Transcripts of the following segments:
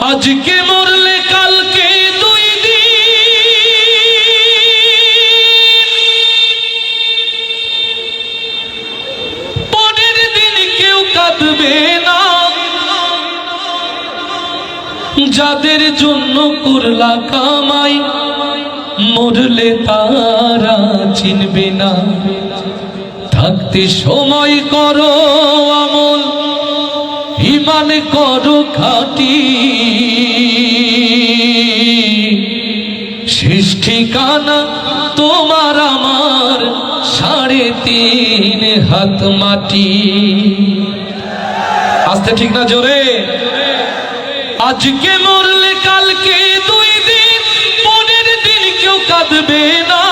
আজকে মরলে কালকে দুই পরের দিন কেউ কাঁদবে না। যাদের জন্য করলা কামাই, মরলে তারা চিনবে না। থাকতে সময় করো আমল। ইমান করো খাটি শেষ ঠিকানা তোমার আমার সাড়ে তিন হাত মাটি। আসতে ঠিক না জোরে? আজকে মরলে কালকে দুই দিন, পরের দিন কেউ কাঁদবে না।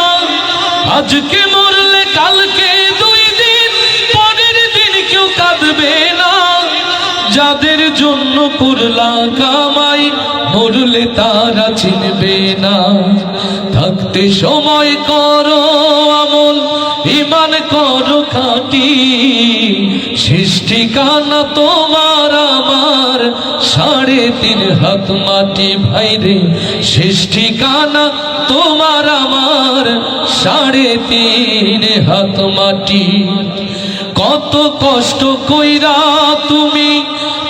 আজকে যাদের জন্য করলা কামাই, মরলে তারা চিনবে না। থাকতে সময় করো আমল ইমান করো খাটি। শেষ ঠিকানা তোমার আমার, সাড়ে তিন হাত মাটি ভাইরে শেষ ঠিকানা তোমার আমার, সাড়ে তিন হাত মাটি। কত কষ্ট কইরা তুমি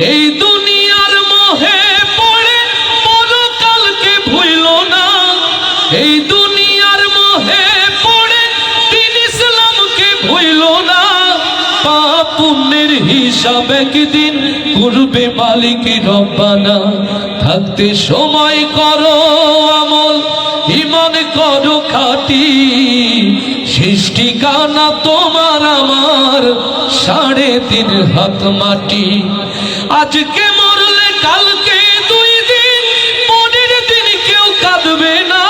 এই দুনিয়ার মোহে পড়ে পরকালকে ভুইল না। এই দুনিয়ার মোহে পড়ে, দিন ইসলামকে ভুইল না। পাপ পুণ্যের হিসাব একদিন করবে মালিক রব্বানা। থাকতে সময় করো আমল ইমান করো খাটি। শেষ ঠিকানা তোমার আমার, সাড়ে তিন হাত মাটি। আজকে মরলে কালকে দুই দিন, পরের দিন কেউ কাঁদবে না।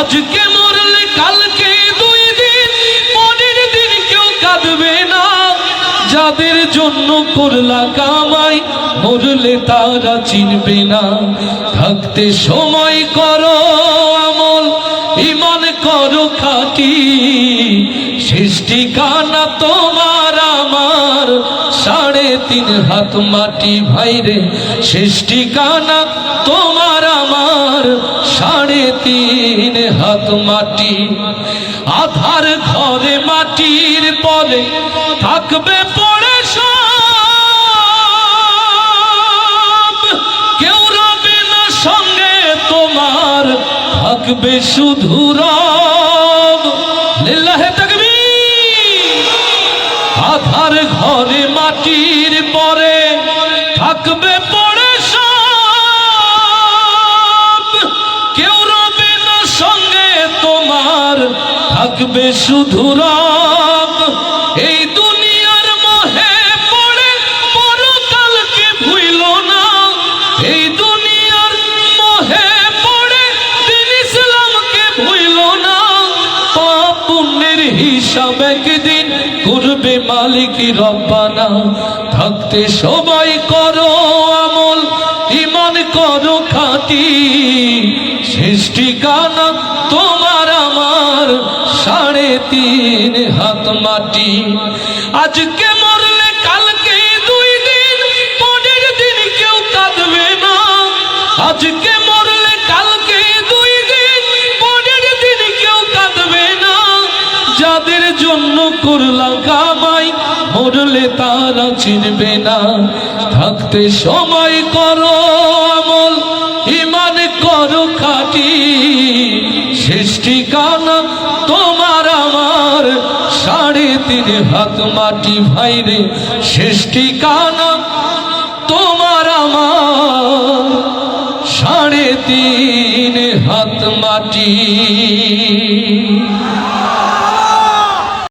আজকে মরলে কালকে দুই দিন, পরের কেউ কাঁদবে না। যাদের জন্য করলা কামাই, মরলে তারা চিনবে না। থাকতে সময় করো আমল ইমান করো খাটি। শেষ ঠিকানা তোমার আমার তিন হাত মাটি ভাইরে শেষ ঠিকানা তোমার আমার। সাড়ে তিন হাত মাটি, আধার ঘরে মাটির পরে থাকবে পড়ে কেউ রবে না সঙ্গে তোমার, থাকবে শুধু রব। থাকবে শুধু রব। এই দুনিয়ার মোহে পড়ে পরকালকে ভুইল না। এই দুনিয়ার মোহে পড়ে দিন ইসলামকে ভুইল না। পাপ পুণ্যের হিসাব একদিন করবে মালিক রব্বানা। থাকতে সবাই করো আমল ইমান করো খাটি। শেষ ঠিকানা তোমার তিন হাত মাটি। আজকে মরলে, কালকে দুই দিন, পরের দিন কেউ কাঁদবে না। আজকে যাদের জন্য করলা কামাই, মরলে তারা চিনবে না। থাকতে সময় করো আমল, ইমান করো খাটি। আমার তিন হাত মাটি ভাইরে শেষ ঠিকানা তোমার আমার। সাড়ে তিন হাত মাটি।